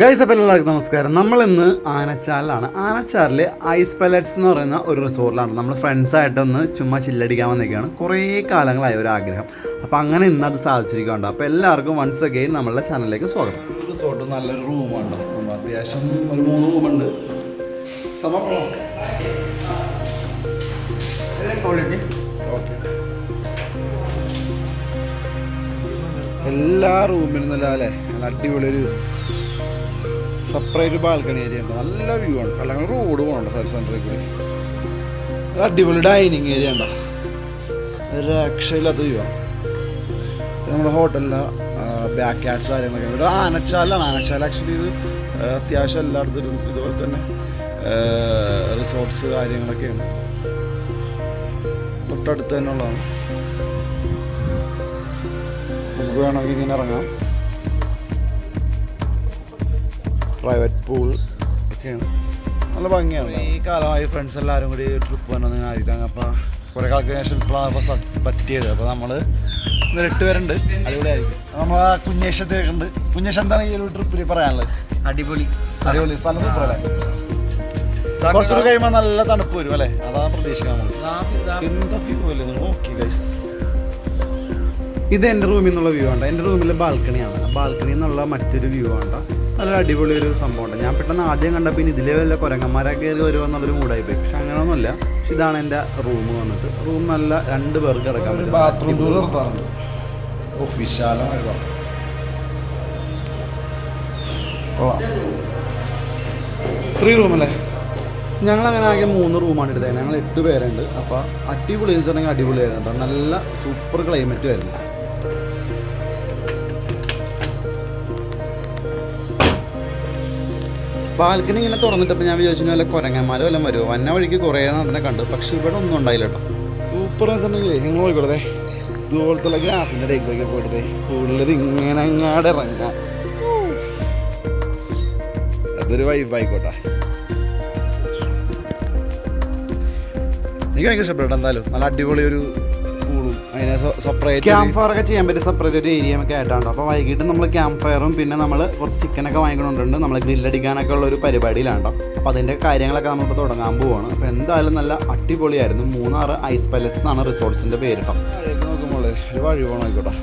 Guys അപ്പോൾ എല്ലാവർക്കും നമസ്കാരം. നമ്മൾ ഇന്ന് ആനച്ചാലിലാണ്. ആനച്ചാലിൽ ഐസ് പലറ്റ്സ് എന്ന് പറയുന്ന ഒരു റിസോർട്ടിലാണ് നമ്മൾ ഫ്രണ്ട്സായിട്ടൊന്ന് ചുമ്മാ ചില്ലടിക്കാൻ വന്നിരിക്കുകയാണ്. കുറേ കാലങ്ങളായ ഒരു ആഗ്രഹം. അപ്പോൾ അങ്ങനെ ഇന്ന് അത് സാധിച്ചിരിക്കുകയുണ്ട് അപ്പോൾ എല്ലാവർക്കും വൺസ് അഗെയിൻ നമ്മളുടെ ചാനലിലേക്ക് സ്വാഗതം. റിസോർട്ട് നല്ലൊരു റൂമുണ്ട് അത്യാവശ്യം ഒരു മൂന്ന് റൂമുണ്ട് എല്ലാ റൂമിലും നല്ല അല്ലേ നല്ല അടിപൊളി ഒരു സെപ്പറേറ്റ് ബാൽക്കണി ഏരിയ ഉണ്ട്. നല്ല വ്യൂ ആണ്. അല്ലെങ്കിൽ റോഡ് പോകണ്ട ഹെൽത്ത് സെന്ററിൽ കൂടി അടിപൊളി ഡൈനിങ് ഏരിയ ഉണ്ട്. രക്ഷയില്ലാത്ത വ്യൂ ആണ്. നമ്മുടെ ഹോട്ടലിന്റെ ബാക്ക് ആർട്സ് കാര്യങ്ങളൊക്കെ. ഇത് ആനച്ചാലാണ്. ആനച്ചാൽ ആക്ച്വലി ഇത് അത്യാവശ്യം എല്ലായിടത്തും ഇതുപോലെ തന്നെ റിസോർട്ട്സ് കാര്യങ്ങളൊക്കെയാണ് തൊട്ടടുത്ത് തന്നെ ഉള്ളതാണ് നമുക്ക് വേണമെങ്കിൽ ഇങ്ങനെ ഇറങ്ങാം. പ്രൈവറ്റ് പൂൾ ഒക്കെയാണ് നല്ല ഭംഗിയാണ്. ഈ കാലമായി ഫ്രണ്ട്സ് എല്ലാവരും കൂടി ട്രിപ്പ് വന്നത് ആയിരിക്കാം അപ്പോൾ കുറേ കാലത്തിന് ശേഷം ഇപ്പോഴാണ് അപ്പോൾ പറ്റിയത്. അപ്പോൾ നമ്മൾ ഇന്നൊരു എട്ട് പേരുണ്ട്. അടിപൊളിയായിരിക്കും. നമ്മൾ ആ കുഞ്ഞേഷത്തേക്കുണ്ട് കുഞ്ഞേഷ് എന്താണ് ഈ ഒരു ട്രിപ്പിൽ പറയാനുള്ളത്? അടിപൊളി. അടിപൊളി. സ്ഥലം സൂപ്പർ അല്ലേ? കുറച്ചൊരു കഴിയുമ്പോൾ നല്ല തണുപ്പ് വരും അല്ലേ? അതാണ് പ്രതീക്ഷിക്കുന്നത്. നമ്മൾ എന്താ വ്യൂ അല്ലേ? നോക്കി ഗൈസ് ഇത് എന്റെ റൂമിൽ നിന്നുള്ള വ്യൂ ആണ് എന്റെ റൂമിൽ ബാൽക്കണിയാണ് ബാൽക്കണിയിൽ നിന്നുള്ള മറ്റൊരു വ്യൂ ആണ് നല്ല അടിപൊളി ഒരു സംഭവമുണ്ട് ഞാൻ പെട്ടെന്ന് ആദ്യം കണ്ടപ്പോൾ ഇനി ഇതിലെ വല്ല കുരങ്ങന്മാരൊക്കെ കയറി വരുമെന്നുള്ളൊരു മൂടായി പോയി. പക്ഷെ അങ്ങനെയൊന്നുമില്ല പക്ഷെ ഇതാണ് എന്റെ റൂം വന്നിട്ട്. റൂം നല്ല രണ്ട് പേർക്ക് കിടക്കാൻ ബാത്റൂം വിശാലമായ ത്രീ റൂമല്ലേ ഞങ്ങൾ അങ്ങനെ ആകെ മൂന്ന് റൂമാണ് എടുത്തത്. ഞങ്ങൾ എട്ട് പേരുണ്ട്. അപ്പോൾ അടിപൊളി എന്ന് വെച്ചിട്ടുണ്ടെങ്കിൽ അടിപൊളിയായിരുന്നു കേട്ടോ നല്ല സൂപ്പർ ക്ലൈമറ്റും ആയിരുന്നു. ബാൽക്കണി ഇങ്ങനെ തുറന്നിട്ടപ്പോൾ ഞാൻ വിചാരിച്ചു വല്ല കുരങ്ങന്മാരോ വല്ലതും വരുമോ വന്ന വഴിക്ക് കുറേ അതിനെ കണ്ടു. പക്ഷെ ഇവിടെ ഒന്നും ഉണ്ടായില്ല സൂപ്പർ വെച്ചിട്ടുണ്ടെങ്കിൽ നിങ്ങൾ പോയിക്കോട്ടെ. ഇതുപോലത്തുള്ള ഗ്ലാസിന്റെ ഇടയിലേക്ക് പോയിട്ടെ ഉള്ളത് ഇങ്ങനെ അങ്ങാടെ ഇറങ്ങാം. അതൊരു വൈബായിക്കോട്ടെ എനിക്ക് ഭയങ്കര ഇഷ്ടപ്പെട്ടു എന്തായാലും. നല്ല അടിപൊളി ഒരു അതിനെ സെപ്പറേറ്റ് ക്യാമ്പ് ഫയർ ഒക്കെ ചെയ്യാൻ പറ്റിയ സെപ്പറേറ്റ് ഒരു ഏരിയ ഒക്കെ ആയിട്ടാണ്. അപ്പോൾ വൈകിട്ട് നമ്മൾ ക്യാമ്പ് ഫയറും പിന്നെ നമ്മൾ കുറച്ച് ചിക്കനൊക്കെ വാങ്ങിക്കൊണ്ടുണ്ട് നമ്മൾ ഗ്രില്ലടിക്കാനൊക്കെ ഉള്ള ഒരു പരിപാടിയിലാണ് അപ്പോൾ അതിന്റെ കാര്യങ്ങളൊക്കെ നമ്മളിപ്പോൾ തുടങ്ങാൻ പോവാണ്. അപ്പോൾ എന്തായാലും നല്ല അടിപൊളിയായിരുന്നു. മൂന്നാറ് ഐസ് പലറ്റ്സ് ആണ് റിസോർട്ട്സിന്റെ പേര് കേട്ടോ നോക്കുമ്പോൾ ഒരു വഴി പോകണം ആയിക്കോട്ടെ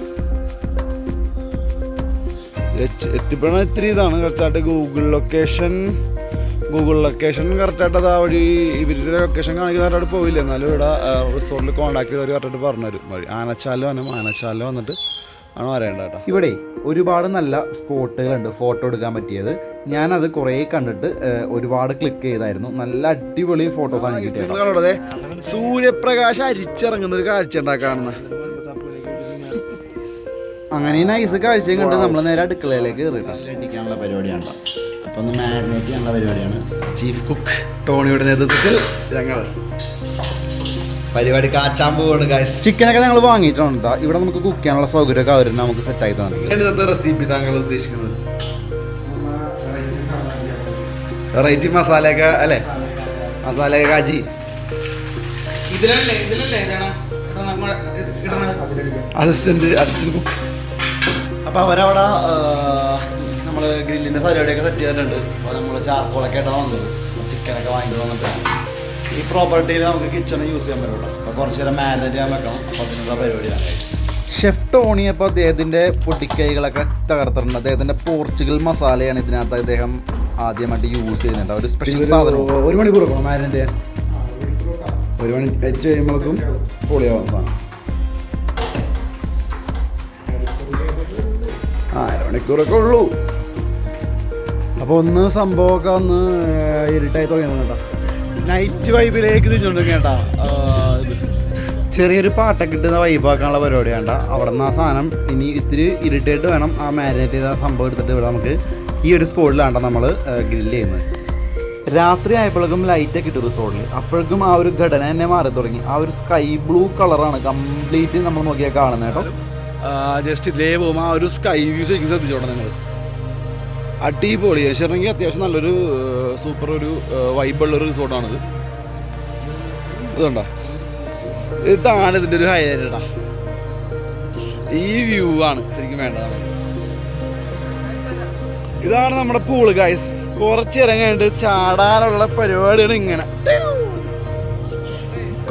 എത്തിപ്പെടാൻ ഇത്തിരി ഇതാണ്. കുറച്ചായിട്ട് ഗൂഗിൾ ലൊക്കേഷൻ ഗൂഗിൾ ലൊക്കേഷൻ കറക്റ്റായിട്ട് അത് ആ വഴി ഇവരുടെ ലൊക്കേഷൻ കാണിക്കുന്ന കറക്റ്റായിട്ട് പോയില്ല. എന്നാലും ഇവിടെ റിസോർട്ടിൽ കോൺടാക്ട് ചെയ്തവർ കറക്റ്റായിട്ട് പറഞ്ഞുതരും. വഴി ആനച്ചാലിൽ വന്നു. ആനച്ചാലിൽ വന്നിട്ട് ആണ് പറയേണ്ടത് കേട്ടോ. ഇവിടെ ഒരുപാട് നല്ല സ്പോട്ടുകളുണ്ട് ഫോട്ടോ എടുക്കാൻ പറ്റിയത്. ഞാനത് കുറേ കണ്ടിട്ട് ഒരുപാട് ക്ലിക്ക് ചെയ്തായിരുന്നു. നല്ല അടിപൊളി ഫോട്ടോസാണ് കിട്ടിയത് സൂര്യപ്രകാശം അരിച്ചിറങ്ങുന്ന ഒരു കാഴ്ച ഉണ്ടാക്കാണെന്ന്. അങ്ങനെ നൈസ് കാഴ്ചയും കണ്ട് നമ്മൾ നേരെ അടുക്കളയിലേക്ക് കയറി അടിക്കാനുള്ള പരിപാടിയാണ് അപ്പം ഒന്ന് മാരിനേറ്റ് ചെയ്യാനുള്ള പരിപാടിയാണ്. ചീഫ് കുക്ക് ടോണിയുടെ നേതൃത്വത്തിൽ ഞങ്ങൾ പരിപാടി കാച്ചാൻ പോവാണ് ചിക്കനൊക്കെ ഞങ്ങൾ വാങ്ങിയിട്ടുണ്ട് ഇവിടെ നമുക്ക് കുക്ക് ചെയ്യാനുള്ള സൗകര്യമൊക്കെ അവർ നമുക്ക് സെറ്റ് ആയി തന്നെ എന്താ റെസിപ്പി താങ്കൾ ഉദ്ദേശിക്കുന്നത്? വെറൈറ്റി മസാലയൊക്കെ അല്ലേ? മസാലയൊക്കെ കാച്ചി. അസിസ്റ്റന്റ് അസിസ്റ്റന്റ് കുക്ക് അപ്പോൾ അവരവിടെ നമ്മൾ ഗ്രില്ലിന്റെ പരിപാടിയൊക്കെ സെറ്റ് ചെയ്തിട്ടുണ്ട്. അപ്പോൾ നമ്മൾ ചാർക്കോളൊക്കെ ആയിട്ടാണ് വന്നത്. ചിക്കനൊക്കെ വാങ്ങിട്ട് വന്നിട്ട്. ഈ പ്രോപ്പർട്ടിയിൽ നമുക്ക് കിച്ചൺ യൂസ് ചെയ്യാൻ പറ്റുള്ളൂ അപ്പോൾ കുറച്ച് നേരം മാനേജ് ചെയ്യാൻ വെക്കണം. അപ്പോൾ അതിനുള്ള പരിപാടിയാണ് ഷെഫ് ടോണി അപ്പോൾ അദ്ദേഹത്തിന്റെ പൊട്ടിക്കൈകളൊക്കെ തകർത്തിട്ടുണ്ട്. അദ്ദേഹത്തിന്റെ പോർച്ചുഗൽ മസാലയാണ് ഇതിനകത്ത് അദ്ദേഹം ആദ്യമായിട്ട് യൂസ് ചെയ്യുന്നുണ്ട്. ഒരു സ്പെഷ്യൽ സാധനം. ഒരു മണിക്കൂർ വെക്കണം മാരിനേറ്റ് ചെയ്യാൻ. ഒരു മണി ടച്ച് ചെയ്യുമ്പോഴേക്കും പൊളിയാവും സാധനം ആ അരമണിക്കൂറൊക്കെ ഉള്ളൂ. അപ്പോൾ ഒന്ന് സംഭവമൊക്കെ ഒന്ന് ഇരുട്ടായി തുടങ്ങണം കേട്ടോ. നൈറ്റ് വൈബിലേക്ക് തിരിഞ്ഞുകൊണ്ട് കേട്ടാ. ചെറിയൊരു പാട്ടൊക്കെ ഇട്ട് വൈബാക്കാനുള്ള പരിപാടി വേണ്ട അവിടെ നിന്ന് ആ സാധനം ഇനി ഇത്തിരി ഇരുട്ടായിട്ട് വേണം. ആ മാരിനേറ്റ് ചെയ്ത സംഭവം എടുത്തിട്ട് ഇവിടെ നമുക്ക് ഈ ഒരു സ്പോട്ടിലാണ് നമ്മൾ ഗ്രില്ല് ചെയ്യുന്നത്. രാത്രി ആയപ്പോഴേക്കും ലൈറ്റൊക്കെ ഇട്ടു റിസോർട്ടിൽ അപ്പോഴേക്കും ആ ഒരു ഘടന തന്നെ മാറി തുടങ്ങി. ആ ഒരു സ്കൈ ബ്ലൂ കളറാണ് കംപ്ലീറ്റ് നമ്മൾ നോക്കിയാൽ കാണുന്നത് കേട്ടോ. ജസ്റ്റ് ഇതേ പോകുമ്പോൾ ആ ഒരു സ്കൈ വ്യൂ ശരിക്കും ശ്രദ്ധിച്ചോട്ടെ നിങ്ങൾ അടിപൊളി. ശരിയെങ്കിൽ അത്യാവശ്യം നല്ലൊരു സൂപ്പർ ഒരു വൈബുള്ളൊരു റിസോർട്ടാണിത് ഇതുണ്ടോ ഇതാണ് ഇതിന്റെ ഒരു ഹൈലൈറ്റ് ഈ വ്യൂ ആണ് ശരിക്കും വേണ്ടത്. ഇതാണ് നമ്മുടെ പൂൾ ഗൈസ് കുറച്ച് നേരം ചാടാനുള്ള പരിപാടിയാണ് ഇങ്ങനെ.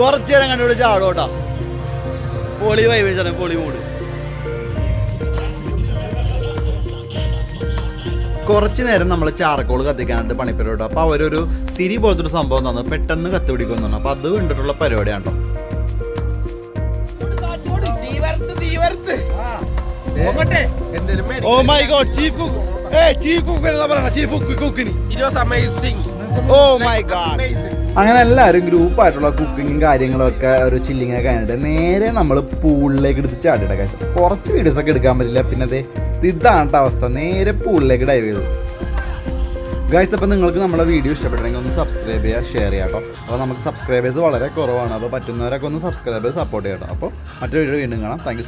കുറച്ച് നേരം ചാടും കേട്ടോ. പൊളി വൈവേച്ചാണ് പൊളി മൂട് കുറച്ച് നേരം നമ്മൾ ചാർക്കോൾ കത്തിക്കാനായിട്ട് പണിപ്പര കേട്ടോ അപ്പോൾ അവരൊരു തിരി പോലത്തെ ഒരു സംഭവം തന്നു. പെട്ടെന്ന് കത്തുപിടിക്കുന്നു അപ്പോൾ അത് കണ്ടിട്ടുള്ള പരിപാടിയാണ് കേട്ടോ ഓ my god chief a chief cook എന്നാ പറയണ? ചീഫ് കുക്ക് കുക്കിന്. Oh my god. അങ്ങനെ എല്ലാവരും ഗ്രൂപ്പായിട്ടുള്ള കുക്കിങ്ങും കാര്യങ്ങളൊക്കെ ഒരു ചില്ലിങ്ങൊക്കെ കഴിഞ്ഞിട്ട് നേരെ നമ്മൾ പൂളിലേക്ക് എടുത്ത് ചാടിയിട്ട കാശ് കുറച്ച് വീഡിയോസ് ഒക്കെ എടുക്കാൻ പറ്റില്ല. പിന്നെ അതെ ഇതാണ് അവസ്ഥ. നേരെ പൂളിലേക്ക് ഡൈവ് ചെയ്തു. ഗായ്സ് അപ്പം നിങ്ങൾക്ക് നമ്മുടെ വീഡിയോ ഇഷ്ടപ്പെട്ടെങ്കിൽ ഒന്ന് സബ്സ്ക്രൈബ് ചെയ്യുക ഷെയർ ചെയ്യാം കേട്ടോ. അപ്പോൾ നമുക്ക് സബ്സ്ക്രൈബേഴ്സ് വളരെ കുറവാണ്. അപ്പോൾ പറ്റുന്നവരൊക്കെ ഒന്ന് സബ്സ്ക്രൈബ് സപ്പോർട്ട് ചെയ്യാം കേട്ടോ. അപ്പോൾ മറ്റൊരു വീഡിയോ വീണ്ടും കാണാം. താങ്ക്